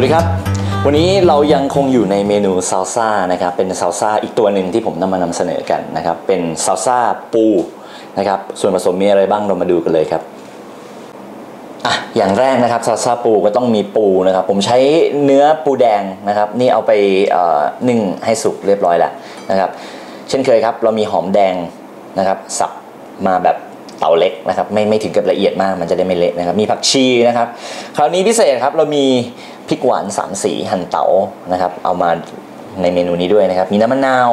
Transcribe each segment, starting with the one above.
วัสดีครับ วันนี้เรายังคงอยู่ในเมนูซาลซ่านะครับเป็นซาลซ่าอีกตัวหนึ่งที่ผมนำมานำเสนอกันนะครับเป็นซาลซ่าปูนะครับส่วนผสมมีอะไรบ้างเรามาดูกันเลยครับอะอย่างแรกนะครับซาลซ่าปูก็ต้องมีปูนะครับ ผมใช้เนื้อปูแดงนะครับ นี่เอาไปเอ่อนึ่งให้สุกเรียบร้อยแล้วนะครับ เช่นเคยครับเรามีหอมแดงนะครับสับมาแบบเตาเล็กนะครับไม่ไม่ถึงกับละเอียดมากมันจะได้ไม่เละนะครับมีผักชีนะครับ คราวนี้พิเศษครับเรามี พริกหวานสามสีหั่นเต๋านะครับเอามาในเมนูนี้ด้วยนะครับ มีน้ำมะนาว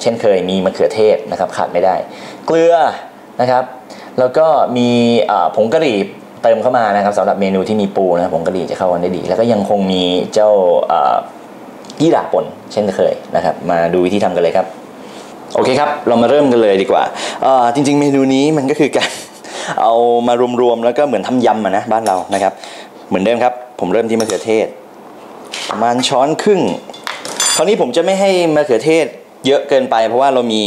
เช่นเคยมีมะเขือเทศนะครับขาดไม่ได้ เกลือนะครับ แล้วก็มีผงกะหรี่เติมเข้ามานะครับสำหรับเมนูที่มีปูนะครับผงกะหรี่จะเข้ากันได้ดี แล้วก็ยังคงมีเจ้ายี่หร่าป่นเช่นเคยนะครับ มาดูวิธีทำกันเลยครับ โอเคครับ เรามาเริ่มกันเลยดีกว่าจริง ๆ เมนูนี้มันก็คือการเอามารวมๆแล้วก็เหมือนทำยำอะนะบ้านเรานะครับ เหมือนเดิมครับ ผมเริ่มที่มะเขือเทศ ประมาณช้อนครึ่งคราวนี้ผมจะไม่ให้มะเขือเทศเยอะเกินไป เพราะว่าเรามี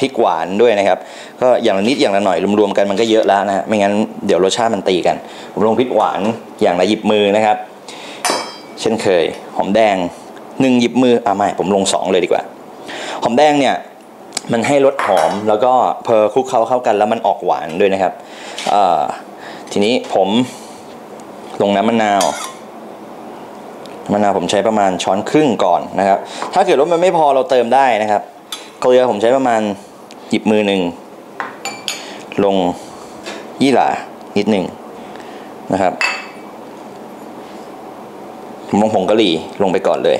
พริกหวานด้วยนะครับ ก็อย่างละนิดอย่างละหน่อยรวมๆกันมันก็เยอะแล้วนะฮะไม่งั้นเดี๋ยวรสชาติมันตีกันผมลงพริกหวานอย่างละหยิบมือนะครับ เช่นเคย หอมแดงหนึ่งหยิบมืออ่าไม่ผมลงสองเลยดีกว่า หอมแดงเนี่ยมันให้รสหอมแล้วก็เพอคลุกเคล้าเข้ากันแล้วมันออกหวานด้วยนะครับทีนี้ผมลงน้ำมะนาว มะนาวผมใช้ประมาณช้อนครึ่งก่อนนะครับ ถ้าเกิดว่ามันไม่พอเราเติมได้นะครับ เกลือผมใช้ประมาณหยิบมือหนึ่งลงยี่หร่านิดหนึ่งนะครับผมลงผงกะหรี่ลงไปก่อนเลย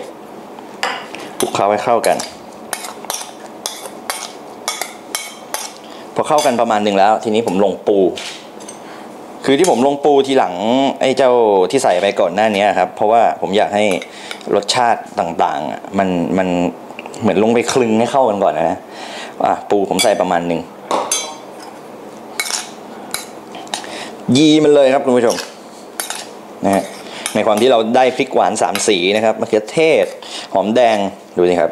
คลุกเคล้าให้เข้ากัน พอเข้ากันประมาณหนึ่งแล้ว ทีนี้ผมลงปู คือที่ผมลงปูทีหลังไอ้เจ้าที่ใส่ไปก่อนหน้านี้ครับ เพราะว่าผมอยากให้รสชาติต่างๆ มันมันเหมือนลงไปคลึงให้เข้ากันก่อนนะอะปูผมใส่ประมาณหนึ่งยีมันเลยครับคุณผู้ชมนะฮะในความที่เราได้พริกหวานสามสีนะครับมะเขือเทศ หอมแดงดูสิครับ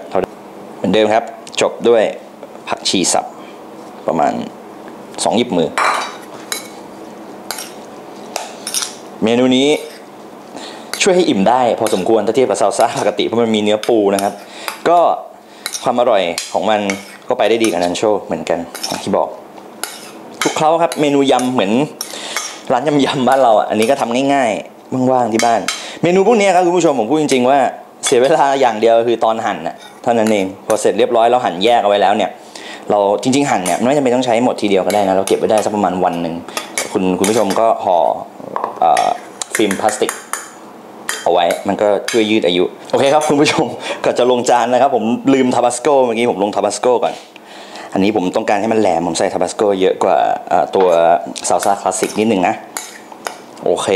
เหมือนเดิมครับ จบด้วยผักชีสับประมาณสองหยิบมือ เมนูนี้ช่วยให้อิ่มได้พอสมควรถ้าเทียบกับซาลซ่าปกติเพราะมันมีเนื้อปูนะครับ ก็ความอร่อยของมันก็ไปได้ดีกับนันโชเหมือนกันที่บอกทุกเคล้าครับเมนูยำเหมือนร้านยำยำบ้านเราอะอันนี้ก็ทำง่ายๆว่างๆที่บ้าน เมนูพวกนี้ครับคุณผู้ชมผมพูดจริงๆว่าเสียเวลาอย่างเดียวคือตอนหั่นน่ะเท่านั้นเองพอเสร็จเรียบร้อยเราหั่นแยกเอาไว้แล้วเนี่ย เราจริง ๆ หั่นเนี่ยไม่จำเป็นต้องใช้หมดทีเดียวก็ได้นะเราเก็บไว้ได้สักประมาณวันหนึ่งคุณคุณผู้ชมก็ห่อ ฟิล์มพลาสติกเอาไว้ มันก็ช่วยยืดอายุ โอเคครับคุณผู้ชมก็จะลงจานนะครับ ผมลืมทาบาสโกเมื่อกี้ผมลงทาบาสโกก่อน อันนี้ผมต้องการให้มันแหลม ผมใส่ทาบาสโกเยอะกว่าตัวซาลซ่าคลาสสิกนิดนึงนะ โอเค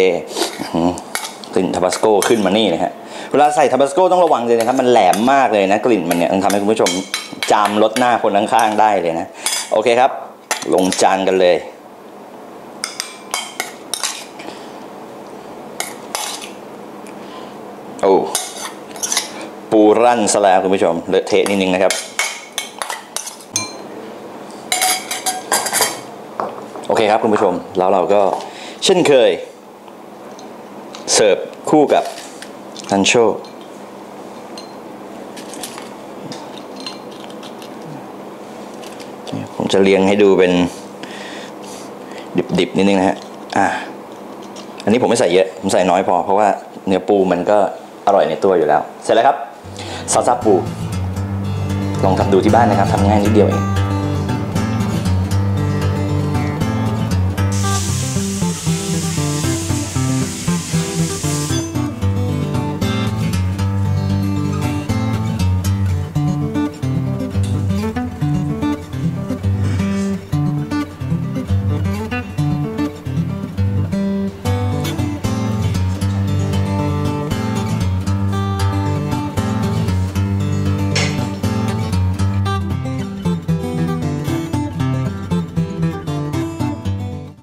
กลิ่นทาบาสโกขึ้นมานี่นะฮะเวลาใส่ทาบาสโกต้องระวังเลยนะครับ มันแหลมมากเลยนะกลิ่นมันเนี่ยมันทำให้คุณผู้ชมจามรสหน้าคนข้างๆได้เลยนะ โอเคครับ ลงจานกันเลย โอ้ปูรั่นซะแล้วคุณผู้ชมเลอะเทะนิดนึงนะครับ โอเคครับคุณผู้ชม แล้วเราก็เช่นเคย เสิร์ฟคู่กับนันโชผมจะเรียงให้ดูเป็นดิบๆนิดนึงนะฮะ อ่า อันนี้ผมไม่ใส่เยอะ ผมใส่น้อยพอ เพราะว่าเนื้อปูมันก็ อร่อยในตัวอยู่แล้ว เสร็จแล้วครับซอสซาปู ลองทำดูที่บ้านนะครับทำง่ายนิดเดียวเอง